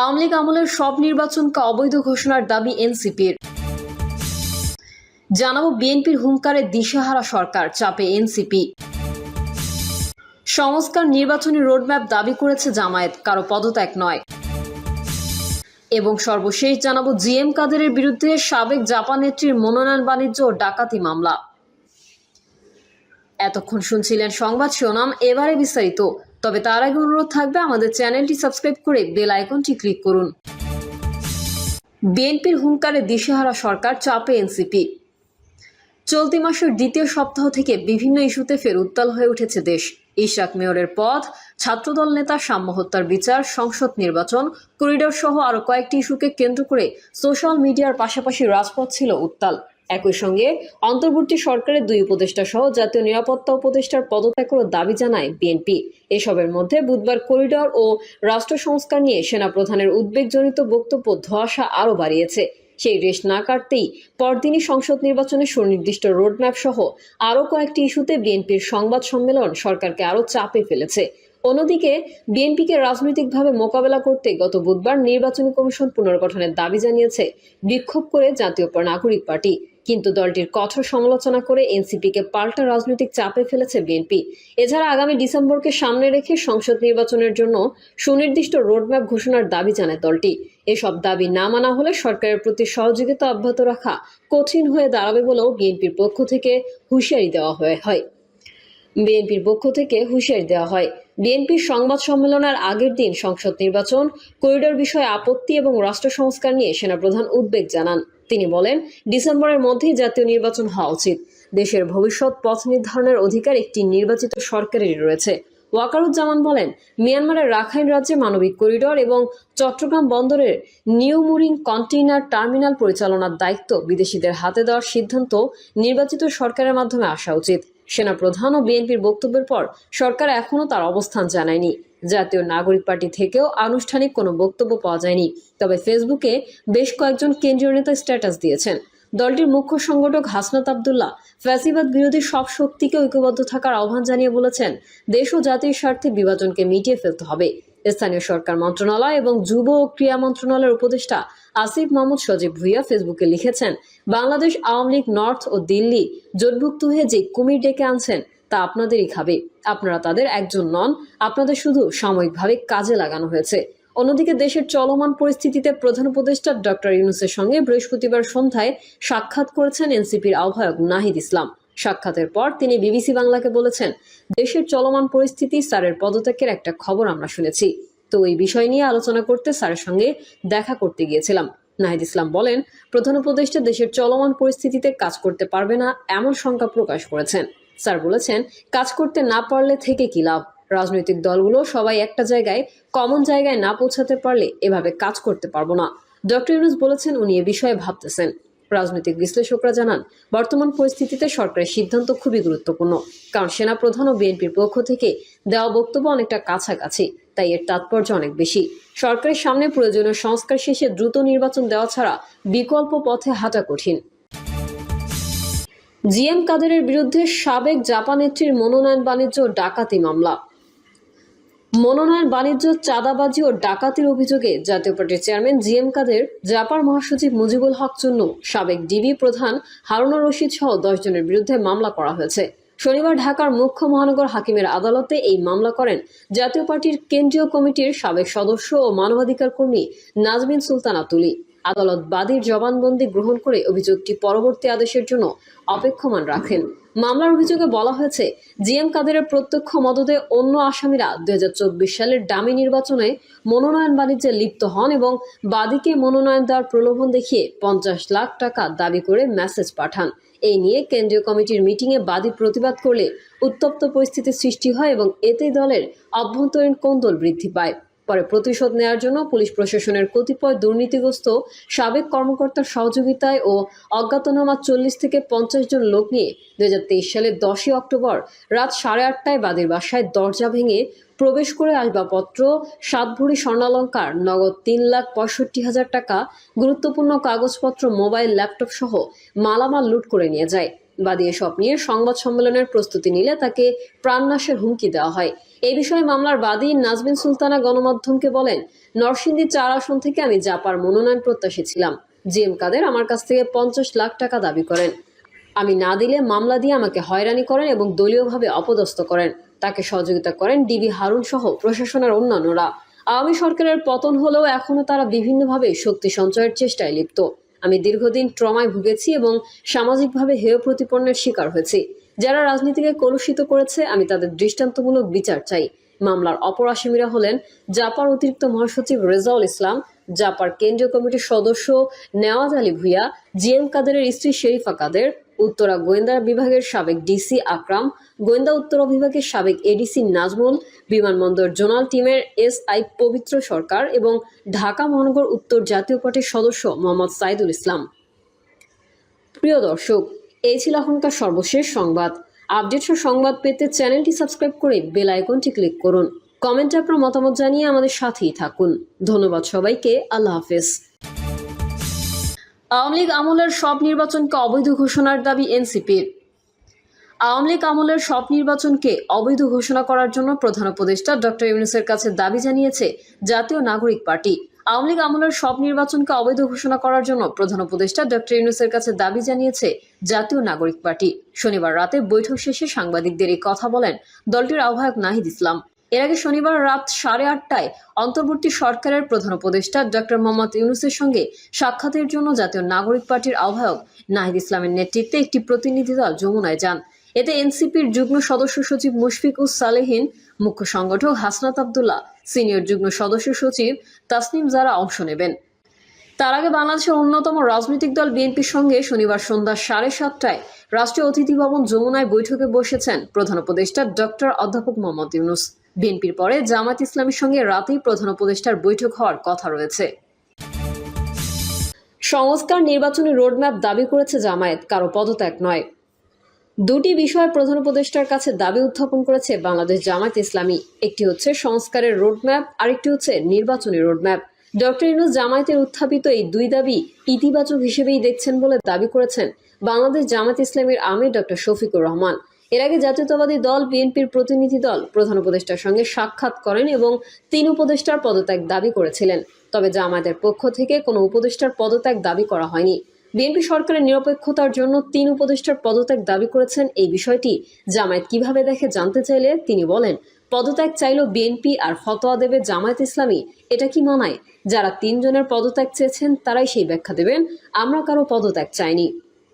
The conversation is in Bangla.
আওয়ামী লীগ আমলের সব নির্বাচনকে অবৈধ ঘোষণার দাবি এনসিপির। জানাব বিএনপির হুঙ্কারে দিশেহারা সরকার, চাপে এনসিপি। সংস্কার নির্বাচনী রোডম্যাপ দাবি করেছে জামায়াত, কারও পদত্যাগ নয়। এবং সর্বশেষ জানাব জিএম কাদেরের বিরুদ্ধে সাবেক জাপান নেত্রীর মনোনয়ন বাণিজ্য ও ডাকাতি মামলা। এতক্ষণ শুনছিলেন সংবাদ শিরোনাম, এবারে বিস্তারিত। তবে তার আগে অনুরোধ থাকবে আমাদের চ্যানেলটি সাবস্ক্রাইব করে বেল আইকনটি ক্লিক করুন। বিএনপির হুঙ্কারে দিশেহারা সরকার চাপে এনসিপি। চলতি মাসের দ্বিতীয় সপ্তাহ থেকে বিভিন্ন ইস্যুতে ফের উত্তাল হয়ে উঠেছে দেশ। ইশাক মেয়রের পথ ছাত্রদল নেতা সাম্য হত্যার বিচার, সংসদ নির্বাচন, করিডোর সহ আরও কয়েকটি ইস্যুকে কেন্দ্র করে সোশ্যাল মিডিয়ার পাশাপাশি রাজপথ ছিল উত্তাল। একই সঙ্গে অন্তর্বর্তী সরকারের দুই উপদেষ্টা সহ জাতীয় নিরাপত্তা উপদেষ্টার পদত্যাগেরও দাবি জানায় বিএনপি। এসবের মধ্যে বুধবার করিডর ও রাষ্ট্র সংস্কার নিয়ে সেনাপ্রধানের উদ্বেগজনিত বক্তব্য ধোঁয়াশা আরও বাড়িয়েছে। সেই রেশ না কাটতেই পরদিনই সংসদ নির্বাচনে সুনির্দিষ্ট রোডম্যাপ সহ আরও কয়েকটি ইস্যুতে বিএনপির সংবাদ সম্মেলন সরকারকে আরও চাপে ফেলেছে। অন্যদিকে বিএনপিকে রাজনৈতিকভাবে মোকাবেলা করতে গত বুধবার নির্বাচনী কমিশন পুনর্গঠনের দাবি জানিয়েছে, বিক্ষোভ করে জাতীয় নাগরিক পার্টি। কিন্তু দলটির কঠোর সমালোচনা করে এনসিপিকে পাল্টা রাজনৈতিক চাপে ফেলেছে বিএনপি। এছাড়া আগামী ডিসেম্বরকে সামনে রেখে সংসদ নির্বাচনের জন্য সুনির্দিষ্ট রোডম্যাপ ঘোষণার দাবি জানায় দলটি। এসব দাবি না মানা হলে সরকারের প্রতি সহযোগিতা অব্যাহত রাখা কঠিন হয়ে দাঁড়াবে বলেও বিএনপির পক্ষ থেকে হুঁশিয়ারি দেওয়া হয়ে হয়। বিএনপির পক্ষ থেকে হুঁশিয়ারি দেওয়া হয়, বিএনপির সংবাদ সম্মেলনের আগের দিন সংসদ নির্বাচন, করিডোর বিষয়ে আপত্তি এবং রাষ্ট্র সংস্কার নিয়ে সেনাপ্রধান উদ্বেগ জানান। তিনি বলেন, ডিসেম্বরের মধ্যেই জাতীয় নির্বাচন হওয়া উচিত। দেশের ভবিষ্যৎ পথ নির্ধারণের অধিকার একটি নির্বাচিত সরকারেরই রয়েছে। ওয়াকারুজ্জামান বলেন, মিয়ানমারের রাখাইন রাজ্যে মানবিক করিডর এবং চট্টগ্রাম বন্দরের নিউ মুরিং কন্টেইনার টার্মিনাল পরিচালনার দায়িত্ব বিদেশিদের হাতে দেওয়ার সিদ্ধান্ত নির্বাচিত সরকারের মাধ্যমে আসা উচিত। সেনাপ্রধান ও বিএনপির বক্তব্যের পর সরকার এখনও তার অবস্থান জানায়নি। জাতীয় নাগরিক পার্টি থেকেও আনুষ্ঠানিক কোনো বক্তব্য পাওয়া যায়নি। তবে ফেসবুকে বেশ কয়েকজন কেন্দ্রীয় নেতা স্ট্যাটাস দিয়েছেন। দলটির মুখ্য সংগঠক হাসনাত আবদুল্লাহ ফ্যাসিবাদ বিরোধী সব শক্তিকে ঐক্যবদ্ধ থাকার আহ্বান জানিয়ে বলেছেন, দেশ ও জাতির স্বার্থে বিভাজনকে মিটিয়ে ফেলতে হবে। স্থানীয় সরকার মন্ত্রণালয় এবং যুব ও ক্রীড়া মন্ত্রণালয়ের উপদেষ্টা আসিফ মাহমুদ সজীব ভুইয়া ফেসবুকে লিখেছেন, বাংলাদেশ আওয়ামী লীগ নর্থ ও দিল্লি জোটভুক্ত হয়ে যে কুমির ডেকে আনছেন, তা আপনাদেরই খাবে। আপনারা তাদের একজন নন, আপনাদের শুধু সাময়িকভাবে কাজে লাগানো হয়েছে। অন্যদিকে দেশের চলমান পরিস্থিতিতে প্রধান উপদেষ্টা ডক্টর ইউনুসের সঙ্গে বৃহস্পতিবার সন্ধ্যায় সাক্ষাৎ করেছেন এনসিপির আহ্বায়ক নাহিদ ইসলাম। সাক্ষাতের পর তিনি বিবিসি বাংলাকে বলেছেন, দেশের চলমান পরিস্থিতি স্যারের পদত্যাগের একটা খবর আমরা শুনেছি। তো এই বিষয় নিয়ে আলোচনা করতে স্যারের সঙ্গে দেখা করতে গিয়েছিলাম। নাহিদ ইসলাম বলেন, প্রধান উপদেষ্টা দেশের চলমান পরিস্থিতিতে কাজ করতে পারবে না এমন শঙ্কা প্রকাশ করেছেন। স্যার বলেছেন, কাজ করতে না পারলে থেকে কি লাভ? রাজনৈতিক দলগুলো সবাই একটা জায়গায়, কমন জায়গায় না পৌঁছাতে পারলে এভাবে কাজ করতে পারব না। ডক্টর ইউনুস বলেছেন, উনি এ বিষয়ে ভাবতেছেন। রাজনৈতিক বিশ্লেষকরা জানান, বর্তমান পরিস্থিতিতে সরকারের সিদ্ধান্ত খুবই গুরুত্বপূর্ণ। কারণ সেনাপ্রধান ও বিএনপির পক্ষ থেকে দেওয়া বক্তব্য অনেকটা কাছাকাছি, তাই এর তাৎপর্য অনেক বেশি। সরকারের সামনে প্রয়োজনীয় সংস্কার শেষে দ্রুত নির্বাচন দেওয়া ছাড়া বিকল্প পথে হাঁটা কঠিন। জিএম কাদেরের বিরুদ্ধে সাবেক জাপান নেত্রীর মনোনয়ন বাণিজ্য ডাকাতি মামলা। মনোনয়ন, বাণিজ্য, চাঁদাবাজি ও ডাকাতির অভিযোগে জাতীয় পার্টির চেয়ারম্যান জি এম কাদের, জাপার মহাসচিব মুজিবুল হক চুন্নু, সাবেক ডিবি প্রধান হারুনা রশিদ সহ দশ জনের বিরুদ্ধে মামলা করা হয়েছে। শনিবার ঢাকার মুখ্য মহানগর হাকিমের আদালতে এই মামলা করেন জাতীয় পার্টির কেন্দ্রীয় কমিটির সাবেক সদস্য ও মানবাধিকার কর্মী নাজমিন সুলতানা তুলি। আদালত বাদীর জবানবন্দি গ্রহণ করে অভিযোগটি পরবর্তী আদেশের জন্য অপেক্ষমান রাখেন। মামলার অভিযোগে বলা হয়েছে, জিএম কাদেরের প্রত্যক্ষ মদদে অন্য আসামিরা দুই সালের ডামি নির্বাচনে মনোনয়ন বাণিজ্যে লিপ্ত হন এবং বাদীকে মনোনয়ন দেওয়ার প্রলোভন দেখিয়ে পঞ্চাশ লাখ টাকা দাবি করে মেসেজ পাঠান। এই নিয়ে কেন্দ্রীয় কমিটির মিটিংয়ে বাদী প্রতিবাদ করলে উত্তপ্ত পরিস্থিতির সৃষ্টি হয় এবং এতে দলের অভ্যন্তরীণ কোন্দল বৃদ্ধি পায়। পরে প্রতিশোধ নেওয়ার জন্য পুলিশ প্রশাসনের কতিপয় দুর্নীতিগ্রস্ত সাবেক কর্মকর্তার সহযোগিতায় ও অজ্ঞাতনামা চল্লিশ থেকে পঞ্চাশ জন লোক নিয়ে দুই হাজার তেইশ সালের দশই অক্টোবর রাত সাড়ে আটটায় বাদীর বাসায় দরজা ভেঙে প্রবেশ করে আসবাবপত্র সাত ভরি স্বর্ণালঙ্কার, নগদ তিন লাখ পঁয়ষট্টি হাজার টাকা, গুরুত্বপূর্ণ কাগজপত্র, মোবাইল, ল্যাপটপ সহ মালামাল লুট করে নিয়ে যায়। বাদী এসব নিয়ে সংবাদ সম্মেলনের প্রস্তুতি নিলে তাকে প্রাণনাশের হুমকি দেওয়া হয়। এই বিষয়ে মামলার বাদী নাজমিন সুলতানা গণমাধ্যমকে বলেন নরসিংদী চার আসন থেকে আমি জাপার মনোনয়ন প্রত্যাশী ছিলাম। জি এম কাদের আমার কাছ থেকে পঞ্চাশ লাখ টাকা দাবি করেন। আমি না দিলে মামলা দিয়ে আমাকে হয়রানি করেন এবং দলীয়ভাবে অপদস্থ করেন। তাকে সহযোগিতা করেন ডিবি হারুন সহ প্রশাসনের অন্যান্যরা। আওয়ামী সরকারের পতন হলেও এখনও তারা বিভিন্নভাবে শক্তি সঞ্চয়ের চেষ্টায় লিপ্ত। আমি দীর্ঘদিন ট্রমায় ভুগেছি এবং সামাজিকভাবে হেয় প্রতিপন্নের শিকার হয়েছি। যারা রাজনীতিকে কলুষিত করেছে, আমি তাদের দৃষ্টান্তমূলক বিচার চাই। মামলার অপর আসামিরা হলেন জাপার অতিরিক্ত মহাসচিব রেজাউল ইসলাম, জাপার কেন্দ্রীয় কমিটির সদস্য নেওয়াজ আলী ভুইয়া, জিএম কাদেরের স্ত্রী শেরিফা কাদের উত্তরা গোয়েন্দা বিভাগের সাবেক ডিসি আকরাম, গোয়েন্দা উত্তরা বিভাগের সাবেক এডিসি নাজমুল, বিমানবন্দর জোনাল টিমের এস আই পবিত্র সরকার এবং ঢাকা মহানগর উত্তর জাতীয় পার্টির সদস্য মোহাম্মদ সাইদুল ইসলাম। প্রিয় দর্শক, এই ছিল এখনকার সর্বশেষ সংবাদ। আপডেট সংবাদ পেতে চ্যানেলটি সাবস্ক্রাইব করে বেল আইকনটি ক্লিক করুন। কমেন্টে আপনার মতামত জানিয়ে আমাদের সাথেই থাকুন। ধন্যবাদ সবাইকে। আল্লাহ হাফেজ। আওয়ামী লীগ আমলের সব নির্বাচনকে অবৈধ ঘোষণার দাবি এনসিপির। আওয়ামী লীগ আমলের সব নির্বাচনকে অবৈধ ঘোষণা করার জন্য প্রধান উপদেষ্টা ডক্টর ইউনুসের কাছে দাবি জানিয়েছে জাতীয় নাগরিক পার্টি। আওয়ামী লীগ আমলের সব নির্বাচনকে অবৈধ ঘোষণা করার জন্য প্রধান উপদেষ্টা ডক্টর ইউনুসের কাছে দাবি জানিয়েছে জাতীয় নাগরিক পার্টি। শনিবার রাতে বৈঠক শেষে সাংবাদিকদের এই কথা বলেন দলটির আহ্বায়ক নাহিদ ইসলাম। এর আগে শনিবার রাত সাড়ে আটটায় অন্তর্বর্তী সরকারের প্রধান উপদেষ্টা ডক্টর মোহাম্মদ ইউনুসের সঙ্গে সাক্ষাতের জন্য জাতীয় নাগরিক পার্টির আহ্বায়ক নাহিদ ইসলামের নেতৃত্বে একটি প্রতিনিধি দল যমুনায় যান। এতে এনসিপির যুগ্ম সদস্য সচিব মুশফিক উস সালেহিন, মুখ্য সংগঠক হাসনাত আবদুল্লাহ, সিনিয়র যুগ্ম সদস্য সচিব তাসনিম জারা অংশ নেবেন। তার আগে বাংলাদেশের অন্যতম রাজনৈতিক দল বিএনপির সঙ্গে শনিবার সন্ধ্যা সাড়ে সাতটায় রাষ্ট্রীয় অতিথি ভবন যমুনায় বৈঠকে বসেছেন প্রধান উপদেষ্টা ডক্টর অধ্যাপক মোহাম্মদ ইউনুস। বিএনপির পরে জামাত ইসলামের সঙ্গে রাতেই প্রধান উপদেষ্টার বৈঠক হওয়ার কথা রয়েছে। সংস্কার নির্বাচনী রোডম্যাপ দাবি করেছে জামায়াত, কারও পদত্যাগ নয়। দুটি বিষয়ে প্রধান উপদেষ্টার কাছে দাবি উত্থাপন করেছে বাংলাদেশ জামায়াত ইসলামী। একটি হচ্ছে সংস্কারের রোডম্যাপ, আরেকটি হচ্ছে নির্বাচনী রোডম্যাপ। ডক্টর ইনুস জামায়াতের উত্থাপিত এই দুই দাবি ইতিবাচক হিসেবেই দেখছেন বলে দাবি করেছেন বাংলাদেশ জামায়াত ইসলামীর আমির ডক্টর শফিকুর রহমান। এর আগে জাতীয়তাবাদী দল, বিএনপির প্রতিনিধি দল প্রধান উপদেষ্টার সঙ্গে সাক্ষাৎ করেন এবং তিন উপদেষ্টার পদত্যাগ দাবি করেছিলেন। তবে জামায়াতের পক্ষ থেকে কোনো উপদেষ্টার পদত্যাগ দাবি করা হয়নি। বিএনপি সরকারের নিরপেক্ষতার জন্য তিন উপদেষ্টার পদত্যাগ দাবি করেছেন এই বিষয়টি। জামায়াত কীভাবে দেখে জানতে চাইলে তিনি বলেন, পদত্যাগ চাইল বিএনপি আর ফতোয়া দেবে জামায়াত ইসলামী। এটা কি মানায়? যারা তিনজনের পদত্যাগ চেয়েছেন তারাই সেই ব্যাখ্যা দেবেন। আমরা কারও পদত্যাগ চাইনি।